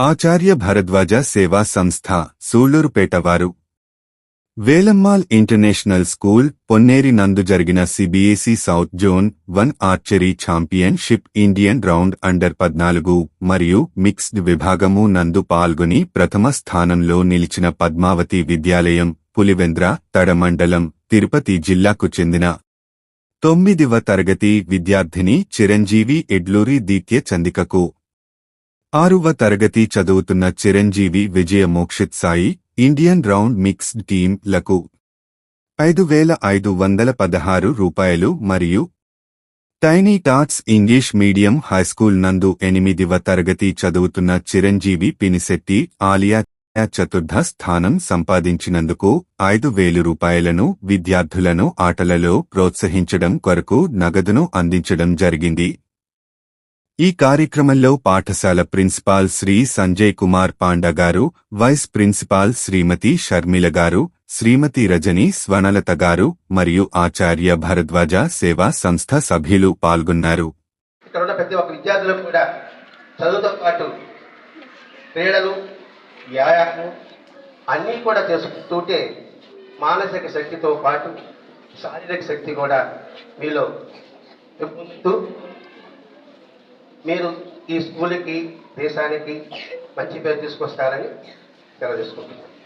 ఆచార్య భరద్వాజ సేవా సంస్థ సూళ్ళూరుపేటవారు Velammal international school Ponneri నందు జరిగిన CBSE south zone one archery championship Indian round under పద్నాలుగు మరియు మిక్స్డ్ విభాగము నందు పాల్గొని ప్రథమ స్థానంలో నిలిచిన పద్మావతి విద్యాలయం పులివెంద్ర తడమండలం తిరుపతి జిల్లాకు చెందిన తొమ్మిదివ తరగతి విద్యార్థిని చిరంజీవి ఎడ్లూరి దీత్య చందికకు. ఆరువ తరగతి చదువుతున్న Chiranjeevi Vijaya Mokshith Sai Indian round mixed టీమ్లకు ఐదు వేల ఐదు వందల పదహారు రూపాయలు మరియు tiny tots English medium high school నందు ఎనిమిదివ తరగతి చదువుతున్న చిరంజీవి పినిశెట్టి ఆలియా చతుర్థ స్థానం సంపాదించినందుకు ఐదు వేలు రూపాయలను విద్యార్థులను ఆటలలో ప్రోత్సహించడం కొరకు నగదును అందించడం జరిగింది. ఈ కార్యక్రమంలో పాఠశాల principal Shri Sanjay Kumar Panda garu vice principal Shrimati Sharmila garu Shrimati Rajani స్వనలత గారు మరియు ఆచార్య భరద్వాజ సేవా సంస్థ సభ్యులు పాల్గొన్నారు. ఇక్కడ ఉన్న ప్రతి ఒక్క విద్యార్థులకు కూడా చదువుతో పాటు క్రీడలు వ్యాయామం అన్నీ కూడా చేసుకుంటుంటే మానసిక శక్తితో పాటు శారీరక శక్తి కూడా మీలో పెంపొందుతూ మీరు ఈ స్కూల్కి దేశానికి మంచి పేరు తీసుకొస్తారని తెలియజేసుకుంటున్నాను.